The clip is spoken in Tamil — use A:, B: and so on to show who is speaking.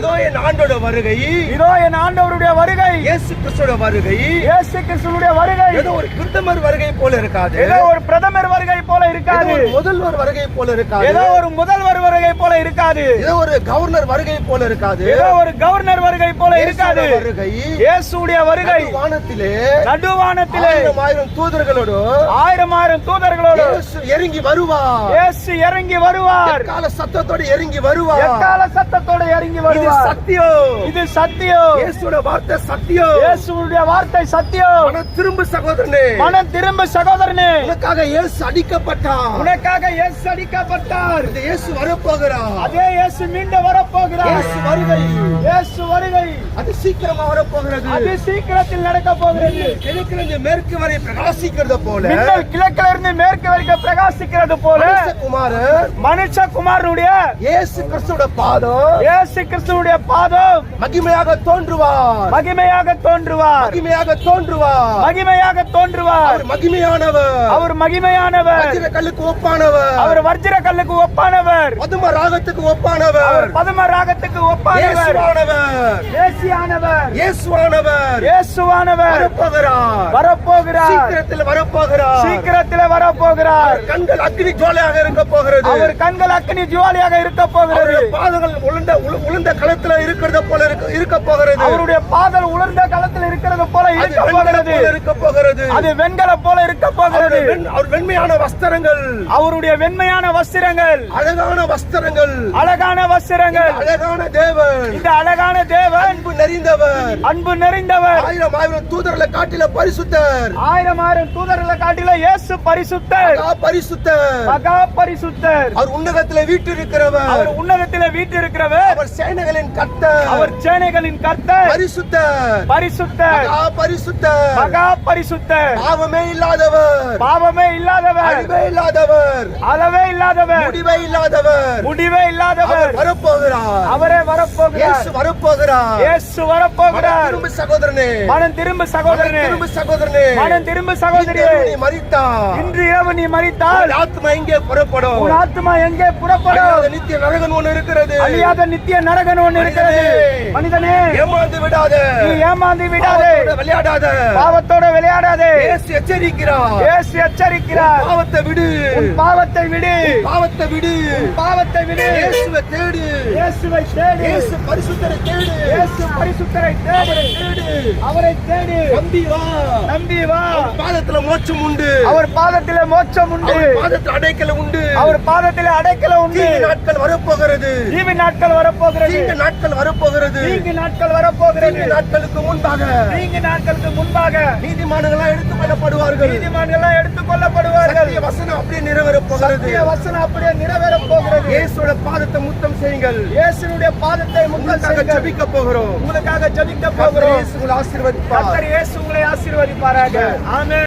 A: ஏதோ என் ஆண்டோட வருகை.
B: இதோ என் ஆண்டவருடைய வருகை.
A: இயேசு கிறிஸ்துவோட வருகை.
B: இயேசு கிறிஸ்துனுடைய வருகை.
A: ஏதோ ஒரு பிரதமர் வருகை போல இருக்காது.
B: ஏதோ ஒரு பிரதமர் வருகை போல இருக்காது.
A: ஒரு முதல்வர் வருகை போல இருக்காது.
B: ஏதோ ஒரு முதல்வர் வருகை போல இருக்காது.
A: ஏதோ ஒரு கவர்னர் வருகை போல இருக்காது.
B: ஏதோ ஒரு கவர்னர் வருகை போல இருக்காது.
A: வருகை.
B: இயேசுடைய வருகை.
A: வானத்திலே
B: நடுவானத்திலே
A: ஆயிரம் ஆயிரம் தூதர்களோடு
B: ஆயிரம் ஆயிரம் தூதர்களோடு
A: இறங்கி வருவார்.
B: இயேசு இறங்கி வருவார்.
A: கால சத்தத்தோடு இறங்கி வருவார்.
B: எக்கால சத்தத்தோட இறங்கி
A: இது
B: வருவார்.
A: சத்தியம்.
B: இது சத்தியம்.
A: இயேசுவோட வார்த்தை சத்தியம்.
B: இயேசுடைய வார்த்தை சத்தியம்.
A: திரும்ப சகோதரனே.
B: திரும்ப சகோதரனே.
A: உனக்காக இயேசு அடிக்கப்பட்டார்.
B: உனக்காக இயேசு அடிக்கப்பட்டார்.
A: இந்த இயேசு வரப்போகிறார்.
B: அதே இயேசு மீண்டும் வரப்போகிறார்.
A: இயேசு வருகை.
B: இயேசு வருகை.
A: அது சீக்கிரமா வரப்போகிறது.
B: அது சீக்கிரத்தில் நடக்க போகிறது.
A: கிழக்கிலிருந்து மேற்கு வரை பிரகாசிக்கிறது போல.
B: மின்னல் கிழக்கில இருந்து மேற்கு வரைக்கும் பிரகாசிக்கிறது போல.
A: குமாரன்
B: மனுஷகுமாரனுடைய
A: இயேசு கிறிஸ்துவோட பாதம்.
B: இயேசு கிறிஸ்துவுடைய பாதம்.
A: மகிமையாக தோன்றுவார்.
B: மகிமையாக தோன்றுவார்.
A: மகிமையாக தோன்றுவார்.
B: மகிமையாக தோன்றுவார்.
A: மகிமையானவர்.
B: அவர் மகிமையானவர்.
A: வஜ்ர கல்லுக்கு ஒப்பானவர்.
B: அவர் வர்ஜிர கல்லுக்கு ஒப்பானவர்.
A: பதும ராகத்துக்கு ஒப்பானவர்.
B: அவர் பதும ராகத்துக்கு ஒப்பானவர்.
A: இயேசுவானவர். இயேசுவானவர்.
B: இயேசுவானவர்.
A: வரப்போகிறார்.
B: வரப்போகிறார்.
A: சீக்கிரத்தில் வரப்போகிறார்.
B: சீக்கிரத்தில் வரப்போகிறார்.
A: கண்கள் அக்னி ஜோலையாக இருக்க போகிறது.
B: அவர் கண்கள் அக்னி ஜுவாலியாக இருக்க போகிறது.
A: அவருடைய பாதங்கள் உளுந்த உளு- உளுந்த களத்துல இருக்கிறத போல இருக்க- போகிறது.
B: அவருடைய பாதல் உலர்ந்த களத்தில் இருக்கிறது போல இருக்க போகிறது.
A: இருக்க போகிறது.
B: அது வெண்கல போல இருக்க போகிறது.
A: அவர் வெண்மையான வஸ்திரங்கள்.
B: அவருடைய வெண்மையான வஸ்திரங்கள்.
A: அழகான வஸ்திரங்கள்.
B: அழகான வஸ்திரங்கள்.
A: அழகான தேவன்.
B: இந்த அழகான தேவன்.
A: அன்பு நிறைந்தவர்.
B: அன்பு நிறைந்தவர்.
A: ஆயிரம் ஆயிரம் தூதர்களை காட்டில பரிசுத்தர்.
B: ஆயிரம் ஆயிரம் தூதர்களை காட்டில இயேசு பரிசுத்தர்.
A: பரிசுத்தர்.
B: மகா பரிசுத்தர்.
A: அவர் உன்னதத்துல வீற்றிருக்கிறவர்
B: அவர் உன்னதத்திலே வீற்றிருக்கிறவர்
A: அவர் சேனைகளின் கர்த்தர்.
B: அவர் சேனைகளின் கர்த்தர்.
A: பரிசுத்தர்.
B: பரிசுத்தர்.
A: மகா பரிசுத்தர்
B: மகா பரிசுத்தர்.
A: பாவமே இல்லாதவர்.
B: பாவமே இல்லாதவர்.
A: அழிவே இல்லாதவர்.
B: அளவே இல்லாதவர்.
A: முடிவே இல்லாதவர்.
B: முடிவே இல்லாதவர்.
A: வரப்போகிறார்.
B: அவரே வரப்போகிறார்.
A: இயேசு வரப்போகிறார்.
B: இயேசு வரப்போகிறார்.
A: திரும்ப சகோதரனே.
B: மனம் திரும்ப சகோதரனே.
A: திரும்ப சகோதரனே.
B: மனம் திரும்ப சகோதரியே
A: இன்று நீ மரித்தார்
B: இன்று இரவு நீ மறித்தால்
A: உன் ஆத்மா எங்கே புறப்படும்?
B: உன் ஆத்மா எங்கே புறப்படும்?
A: நித்திய நரகன் ஒன்று இருக்கிறது.
B: அழியாத நித்திய நரகன் ஒன்று இருக்கிறது. மனிதனே.
A: ஏமாந்து விடாத.
B: நீ ஏமாந்து விடாதே.
A: விளையாடாத.
B: பாவத்தோட விளையாடாதே.
A: இயேசு எச்சரிக்கிறார்.
B: இயேசு எச்சரிக்கிறார்.
A: பாவத்தை விடு.
B: பாவத்தை விடு.
A: பாவத்தை விடு.
B: பாவத்தை விடு.
A: இயேசுவை தேடு.
B: இயேசுவை தேடு.
A: இயேசு பரிசுத்தரை தேடு.
B: இயேசு பரிசுத்தரை தேடு.
A: தேடு.
B: அவரை தேடு.
A: நம்பி வா.
B: நம்பி வா.
A: பாதத்துல மோட்சம் உண்டு.
B: அவர் பாதத்திலே மோட்சம் உண்டு.
A: பாதத்துல அடைக்கல உண்டு.
B: அவர் பாதத்திலே அடைக்கல உண்டு.
A: நாட்கள் வரப்போகிறது.
B: தீவி நாட்கள் வரப்போகிறது.
A: தீங்கு நாட்கள் வரப்போகிறது.
B: தீங்கு நாட்கள் வரப்போகிறது.
A: நாட்களுக்கு முன்பாக.
B: தீங்கு நாட்களுக்கு முன்பாக.
A: நீதிமான்களா எடுத்துக் கொள்ளப்படுவார்கள்
B: நீதிமன்றங்கள் எடுத்துக் கொள்ளப்படுவார்கள்
A: வசனம் அப்படியே நிறைவேறப் போகிறது.
B: வசனம் அப்படியே நிறைவேறப் போகிறது.
A: இயேசுவோட பாதத்தை முத்தம் செய்யுங்கள்.
B: இயேசுனுடைய பாதத்தை முத்தம்.
A: ஜெபிக்க போகிறோம்.
B: உங்களுக்காக ஜெபிக்க போகிறோம்.
A: இயேசு உங்களை ஆசீர்வதிப்பார்.
B: இயேசு உங்களை ஆசீர்வதிப்பாராக. ஆமென்.